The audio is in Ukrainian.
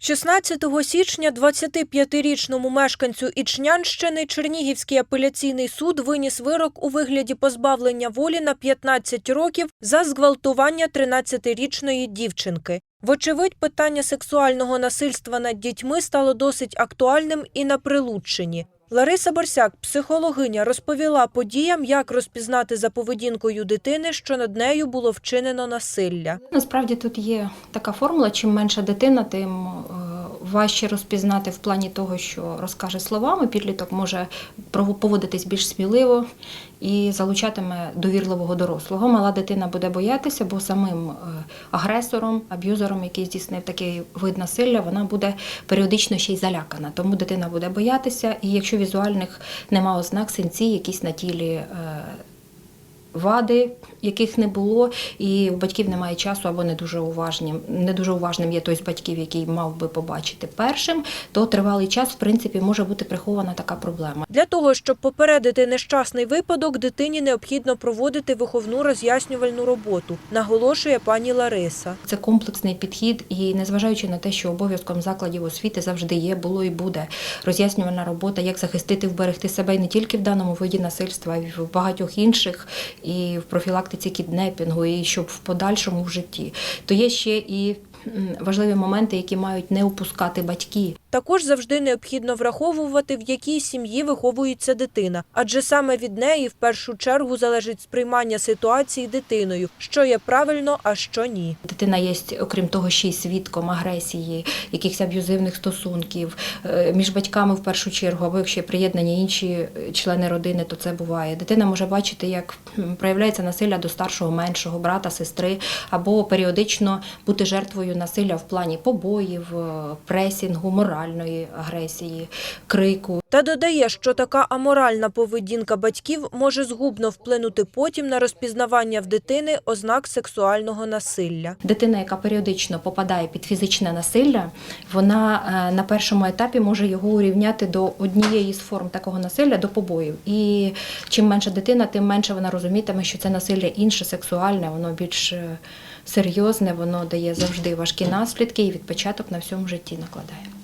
16 січня 25-річному мешканцю Ічнянщини Чернігівський апеляційний суд виніс вирок у вигляді позбавлення волі на 15 років за зґвалтування 13-річної дівчинки. Вочевидь, питання сексуального насильства над дітьми стало досить актуальним і на Прилуччині. Лариса Борсяк, психологиня, розповіла подіям, як розпізнати за поведінкою дитини, що над нею було вчинено насилля. Насправді тут є така формула: чим менша дитина, тим е, важче розпізнати в плані того, що розкаже словами. Підліток може поводитись більш сміливо і залучатиме довірливого дорослого. Мала дитина буде боятися, бо самим е, агресором, аб'юзером, який здійснив такий вид насилля, вона буде періодично ще й залякана. Тому дитина буде боятися, і якщо візуальних нема ознак, синці, якісь на тілі. Вади, яких не було, і у батьків немає часу або не дуже уважним. Не дуже уважним є той з батьків, який мав би побачити першим, то тривалий час, в принципі, може бути прихована така проблема. Для того, щоб попередити нещасний випадок, дитині необхідно проводити виховну роз'яснювальну роботу, наголошує пані Лариса. Це комплексний підхід, і незважаючи на те, що обов'язком закладів освіти завжди є, було і буде роз'яснювальна робота, як захистити, вберегти себе і не тільки в даному виді насильства, а й в багатьох інших, і в профілактиці кіднепінгу, і щоб в подальшому в житті. То є ще і важливі моменти, які мають не упускати батьки. Також завжди необхідно враховувати, в якій сім'ї виховується дитина, адже саме від неї в першу чергу залежить сприймання ситуації дитиною, що є правильно, а що ні. Дитина є, окрім того, ще й свідком агресії, якихось аб'юзивних стосунків е, між батьками в першу чергу, або якщо приєднані інші е, члени родини, то це буває. Дитина може бачити, як проявляється насилля до старшого, меншого брата, сестри, або періодично бути жертвою насилля в плані побоїв, е, пресінгу, моральної агресії, крику. Та додає, що така аморальна поведінка батьків може згубно вплинути потім на розпізнавання в дитини ознак сексуального насилля. Дитина, яка періодично попадає під фізичне насилля, вона е, на першому етапі може його урівняти до однієї з форм такого насилля до побоїв. І чим менша дитина, тим менше вона розумітиме, що це насилля інше, сексуальне, воно більш е, серйозне, воно дає завжди важкі наслідки і відпочаток на всьому житті накладає.